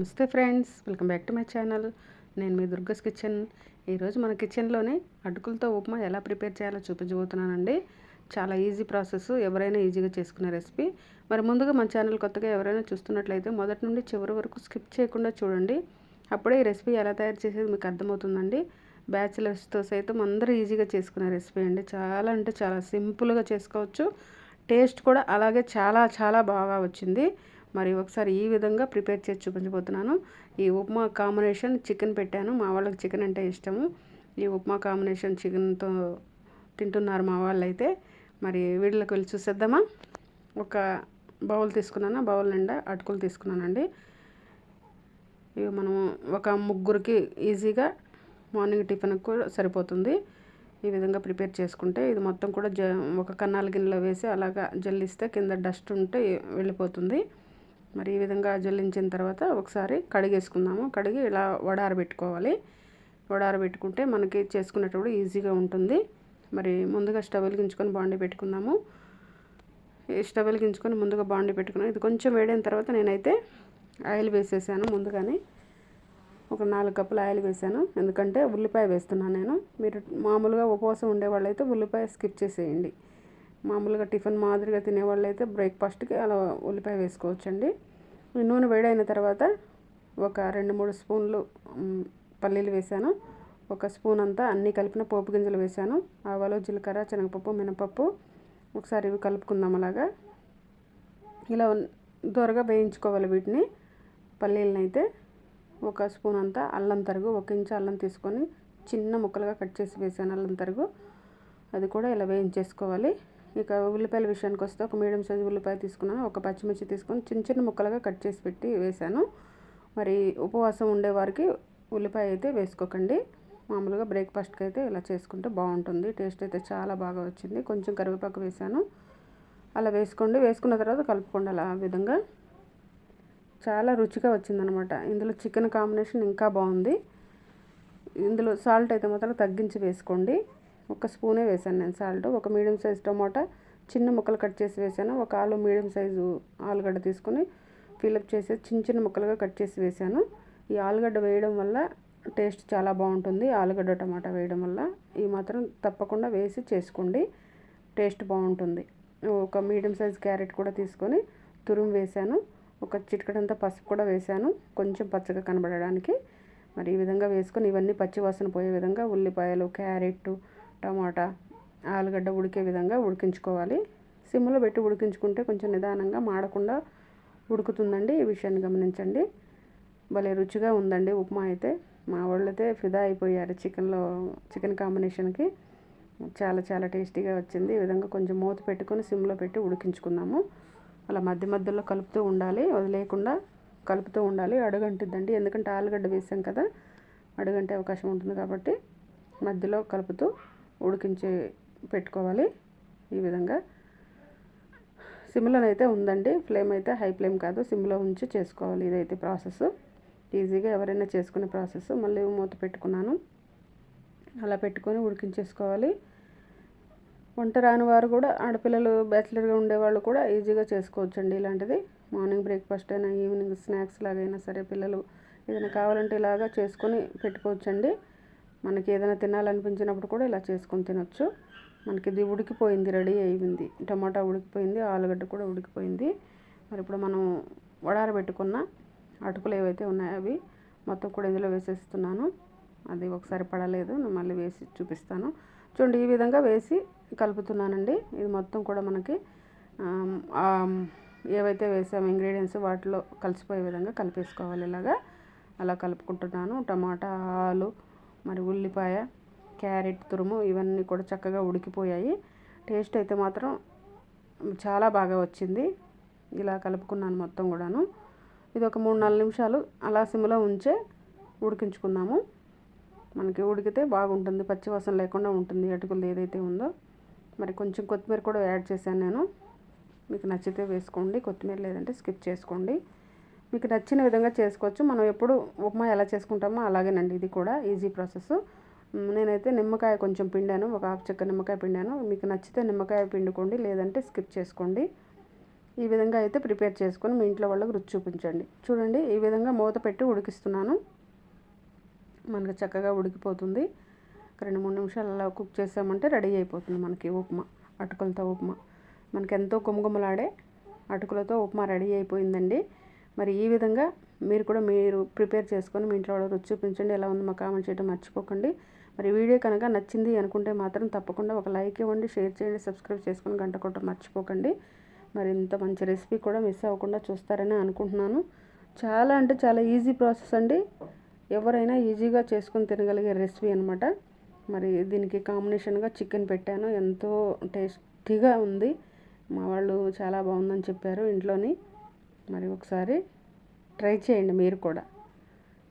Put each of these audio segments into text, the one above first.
నమస్తే friends welcome back to my channel. నేను మీ దుర్గస్ కిచెన్. ఈరోజు మన కిచెన్లోనే అటుకులతో ఉప్మా ఎలా ప్రిపేర్ చేయాలో చూపించబోతున్నానండి. చాలా ఈజీ ప్రాసెస్ ఎవరైనా ఈజీగా చేసుకునే రెసిపీ. మరి ముందుగా మన ఛానల్ కొత్తగా ఎవరైనా చూస్తున్నట్లయితే మొదటి నుండి చివరి వరకు స్కిప్ చేయకుండా చూడండి. అప్పుడే ఈ రెసిపీ ఎలా తయారు చేసేది మీకు అర్థమవుతుందండి. బ్యాచిలర్స్తో సైతం అందరూ ఈజీగా చేసుకునే రెసిపీ అండి. చాలా అంటే చాలా సింపుల్గా చేసుకోవచ్చు. టేస్ట్ కూడా అలాగే చాలా చాలా బాగా వచ్చింది. మరి ఒకసారి ఈ విధంగా ప్రిపేర్ చేసి చూపించబోతున్నాను. ఈ ఉప్మా కాంబినేషన్ చికెన్ పెట్టాను. మా వాళ్ళకి చికెన్ అంటే ఇష్టము. ఈ ఉప్మా కాంబినేషన్ చికెన్తో తింటున్నారు మా వాళ్ళు అయితే మరి వీళ్ళకి వెళ్ళి చూసేద్దామా? ఒక బౌల్ తీసుకున్నాను. బౌల్ నిండా అటుకులు తీసుకున్నానండి. ఇవి మనం ఒక ముగ్గురికి ఈజీగా మార్నింగ్ టిఫిన్కి కూడా సరిపోతుంది. ఈ విధంగా ప్రిపేర్ చేసుకుంటే ఇది మొత్తం కూడా జ ఒక కన్నాల గిన్నెలో వేసి అలాగా జల్లిస్తే కింద డస్ట్ ఉంటే వెళ్ళిపోతుంది. మరి ఈ విధంగా జల్లించిన తర్వాత ఒకసారి కడిగేసుకుందాము. కడిగి ఇలా వడారబెట్టుకోవాలి. వడారబెట్టుకుంటే మనకి చేసుకునేటప్పుడు ఈజీగా ఉంటుంది. మరి ముందుగా స్టవ్ వెలిగించుకొని బాండి పెట్టుకుందాము. స్టవ్ వెలిగించుకొని ముందుగా బాండి పెట్టుకున్నాను. ఇది కొంచెం వేడైన తర్వాత నేనైతే ఆయిల్ వేసేసాను ముందుగానే. ఒక నాలుగు కప్పులు ఆయిల్ వేసాను. ఎందుకంటే ఉల్లిపాయ వేస్తున్నాను నేను. మీరు మామూలుగా ఉపవాసం ఉండేవాళ్ళు అయితే ఉల్లిపాయ స్కిప్ చేసేయండి. మామూలుగా టిఫిన్ మాదిరిగా తినేవాళ్ళు అయితే బ్రేక్ఫాస్ట్కి అలా ఉల్లిపాయ వేసుకోవచ్చండి. నూనె వేడైన తర్వాత ఒక రెండు మూడు స్పూన్లు పల్లీలు వేసాను ఒక స్పూన్ అంతా అన్నీ కలిపిన పోపు గింజలు వేసాను ఆవాలు జీలకర్ర శనగపప్పు మినపప్పు ఒకసారి ఇవి కలుపుకుందాం అలాగా. ఇలా దూరగా వేయించుకోవాలి వీటిని. పల్లీలను అయితే ఒక స్పూన్ అంతా అల్లం తరుగు ఒక ఇంచు అల్లం తీసుకొని చిన్న ముక్కలుగా కట్ చేసి వేసాను అల్లం తరుగు. అది కూడా ఇలా వేయించేసుకోవాలి. ఇక ఉల్లిపాయల విషయానికి వస్తే ఒక మీడియం సైజు ఉల్లిపాయ తీసుకున్నాను. ఒక పచ్చిమిర్చి తీసుకొని చిన్న చిన్న ముక్కలుగా కట్ చేసి పెట్టి వేసాను మరి ఉపవాసం ఉండేవారికి ఉల్లిపాయ అయితే వేసుకోకండి. మామూలుగా బ్రేక్ఫాస్ట్కి అయితే ఇలా చేసుకుంటే బాగుంటుంది. టేస్ట్ అయితే చాలా బాగా వచ్చింది. కొంచెం కరివేపాకు వేసాను అలా వేసుకోండి. వేసుకున్న తర్వాత కలుపుకోండి అలా ఆ విధంగా. చాలా రుచిగా వచ్చిందనమాట. ఇందులో చికెన్ కాంబినేషన్ ఇంకా బాగుంది. ఇందులో సాల్ట్ అయితే మాత్రం తగ్గించి వేసుకోండి. ఒక స్పూనే వేసాను నేను సాల్ట్. ఒక మీడియం సైజ్ టమాటా చిన్న ముక్కలు కట్ చేసి వేసాను ఒక ఆలు మీడియం సైజు ఆలుగడ్డ తీసుకొని ఫిలప్ చేసి చిన్న చిన్న ముక్కలుగా కట్ చేసి వేసాను ఈ ఆలుగడ్డ వేయడం వల్ల టేస్ట్ చాలా బాగుంటుంది. ఆలుగడ్డ టమాటా వేయడం వల్ల ఈ మాత్రం తప్పకుండా వేసి చేసుకోండి. టేస్ట్ బాగుంటుంది. ఒక మీడియం సైజ్ క్యారెట్ కూడా తీసుకొని తురుము వేసాను ఒక చిటికడంతా పసుపు కూడా వేసాను కొంచెం పచ్చగా కనబడడానికి. మరి ఈ విధంగా వేసుకొని ఇవన్నీ పచ్చి వాసన పోయే విధంగా ఉల్లిపాయలు క్యారెట్ టమాటా ఆలుగడ్డ ఉడికే విధంగా ఉడికించుకోవాలి. సిమ్లో పెట్టి ఉడికించుకుంటే కొంచెం నిదానంగా మాడకుండా ఉడుకుతుందండి. ఈ విషయాన్ని గమనించండి. భలే రుచిగా ఉందండి ఉప్మా అయితే. మా వాళ్ళైతే ఫిదా అయిపోయారు చికెన్లో చికెన్ కాంబినేషన్కి. చాలా చాలా టేస్టీగా వచ్చింది. ఈ విధంగా కొంచెం మూత పెట్టుకొని సిమ్లో పెట్టి ఉడికించుకుందాము. అలా మధ్య మధ్యలో కలుపుతూ ఉండాలి. వదిలేయకుండా కలుపుతూ ఉండాలి. అడుగంటిద్దండి. ఎందుకంటే ఆలుగడ్డ వేసాం కదా అడుగంటే అవకాశం ఉంటుంది కాబట్టి మధ్యలో కలుపుతూ ఉడికించి పెట్టుకోవాలి ఈ విధంగా. సిమ్లో అయితే ఉందండి. ఫ్లేమ్ అయితే హై ఫ్లేమ్ కాదు. సిమ్లో ఉంచి చేసుకోవాలి ఇదైతే ప్రాసెస్. ఈజీగా ఎవరైనా చేసుకునే ప్రాసెస్. మళ్ళీ మూత పెట్టుకున్నాను. అలా పెట్టుకొని ఉడికించేసుకోవాలి. వంట రాని వారు కూడా ఆడపిల్లలు బ్యాచిలర్గా ఉండేవాళ్ళు కూడా ఈజీగా చేసుకోవచ్చండి ఇలాంటిది. మార్నింగ్ బ్రేక్ఫాస్ట్ అయినా ఈవినింగ్ స్నాక్స్ లాగైనా సరే పిల్లలు ఏదైనా కావాలంటే ఇలాగా చేసుకొని పెట్టుకోవచ్చండి. మనకి ఏదైనా తినాలనిపించినప్పుడు కూడా ఇలా చేసుకొని తినొచ్చు. మనకి ఇది ఉడికిపోయింది రెడీ అయింది టమాటా ఉడికిపోయింది ఆలుగడ్డ కూడా ఉడికిపోయింది. మరి ఇప్పుడు మనం వడారబెట్టుకున్న అటుకులు ఏవైతే ఉన్నాయో అవి మొత్తం కూడా ఇందులో వేసేస్తున్నాను. అది ఒకసారి పడలేదు నేను మళ్ళీ వేసి చూపిస్తాను. చూడండి ఈ విధంగా వేసి కలుపుతున్నానండి. ఇది మొత్తం కూడా మనకి ఏవైతే వేసాము ఇంగ్రీడియంట్స్ వాటిలో కలిసిపోయే విధంగా కలిపేసుకోవాలి ఇలాగా. అలా కలుపుకుంటున్నాను. టమాటా ఆలు మరి ఉల్లిపాయ క్యారెట్ తురుము ఇవన్నీ కూడా చక్కగా ఉడికిపోయాయి. టేస్ట్ అయితే మాత్రం చాలా బాగా వచ్చింది. ఇలా కలుపుకున్నాను మొత్తం కూడాను. ఇది ఒక మూడు నాలుగు నిమిషాలు అలా సిమ్లో ఉంచే ఉడికించుకుందాము. మనకి ఉడికితే బాగుంటుంది. పచ్చివాసన లేకుండా ఉంటుంది. అటుకులు ఏదైతే ఉందో. మరి కొంచెం కొత్తిమీర కూడా యాడ్ చేశాను నేను. మీకు నచ్చితే వేసుకోండి. కొత్తిమీర లేదంటే స్కిప్ చేసుకోండి. మీకు నచ్చిన విధంగా చేసుకోవచ్చు. మనం ఎప్పుడు ఉప్మా ఎలా చేసుకుంటామో అలాగేనండి. ఇది కూడా ఈజీ ప్రాసెస్. నేనైతే నిమ్మకాయ కొంచెం పిండాను. ఒక హాఫ్ చెక్క నిమ్మకాయ పిండాను. మీకు నచ్చితే నిమ్మకాయ పిండుకోండి లేదంటే స్కిప్ చేసుకోండి. ఈ విధంగా అయితే ప్రిపేర్ చేసుకొని మీ ఇంట్లో వాళ్ళకి రుచి చూపించండి. చూడండి ఈ విధంగా మూత పెట్టి ఉడికిస్తున్నాను. మనకు చక్కగా ఉడికిపోతుంది. రెండు మూడు నిమిషాలు అలా కుక్ చేసామంటే రెడీ అయిపోతుంది మనకి ఉప్మా అటుకులతో ఉప్మా. మనకి ఎంతో గుమగుమలాడే అటుకులతో ఉప్మా రెడీ అయిపోయిందండి. మరి ఈ విధంగా మీరు కూడా మీరు ప్రిపేర్ చేసుకొని మీ ఇంట్లో వాళ్ళు రుచి చూపించండి. ఎలా ఉంది మా కామెంట్ చేయడం మర్చిపోకండి. మరి వీడియో కనుక నచ్చింది అనుకుంటే మాత్రం తప్పకుండా ఒక లైక్ ఇవ్వండి. షేర్ చేయండి. సబ్స్క్రైబ్ చేసుకొని గంట కొట్టడం మర్చిపోకండి. మరి ఇంత మంచి రెసిపీ కూడా మిస్ అవ్వకుండా చూస్తారని అనుకుంటున్నాను. చాలా అంటే చాలా ఈజీ ప్రాసెస్ అండి. ఎవరైనా ఈజీగా చేసుకొని తినగలిగే రెసిపీ అనమాట మరి దీనికి కాంబినేషన్గా చికెన్ పెట్టాను. ఎంతో టేస్టీగా ఉంది. మా వాళ్ళు చాలా బాగుందని చెప్పారు ఇంట్లోని. మరి ఒకసారి ట్రై చేయండి మీరు కూడా.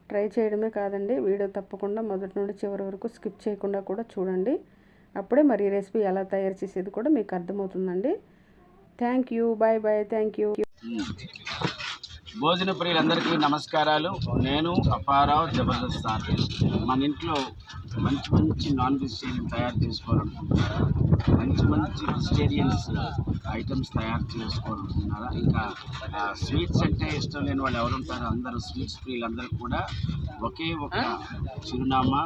ట్రై చేయడమే కాదండి వీడియో తప్పకుండా మొదటి నుండి చివరి వరకు స్కిప్ చేయకుండా కూడా చూడండి. అప్పుడే మరి రెసిపీ ఎలా తయారు చేసేది కూడా మీకు అర్థమవుతుందండి. Thank you bye bye thank you. భోజన ప్రియులందరికీ నమస్కారాలు. నేను అపారావు జబర్దస్త్ మన ఇంట్లో మంచి మంచి నాన్ వెజిటేరియన్ తయారు చేసుకోవాలనుకుంటున్నారా మంచి మంచి వెజిటేరియన్స్ ఐటమ్స్ తయారు చేసుకోవాలనుకుంటున్నారా ఇంకా స్వీట్స్ అంటే ఇష్టం లేని వాళ్ళు ఎవరు ఉంటారో? అందరూ స్వీట్స్ ప్రియులందరూ కూడా ఒకే ఒక చిరునామా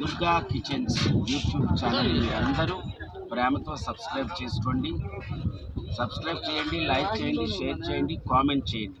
దుర్గా కిచెన్స్ యూట్యూబ్ ఛానల్ అందరూ ప్రేమతో సబ్స్క్రైబ్ చేసుకోండి. సబ్స్క్రైబ్ చేయండి లైక్ చేయండి షేర్ చేయండి కామెంట్ చేయండి.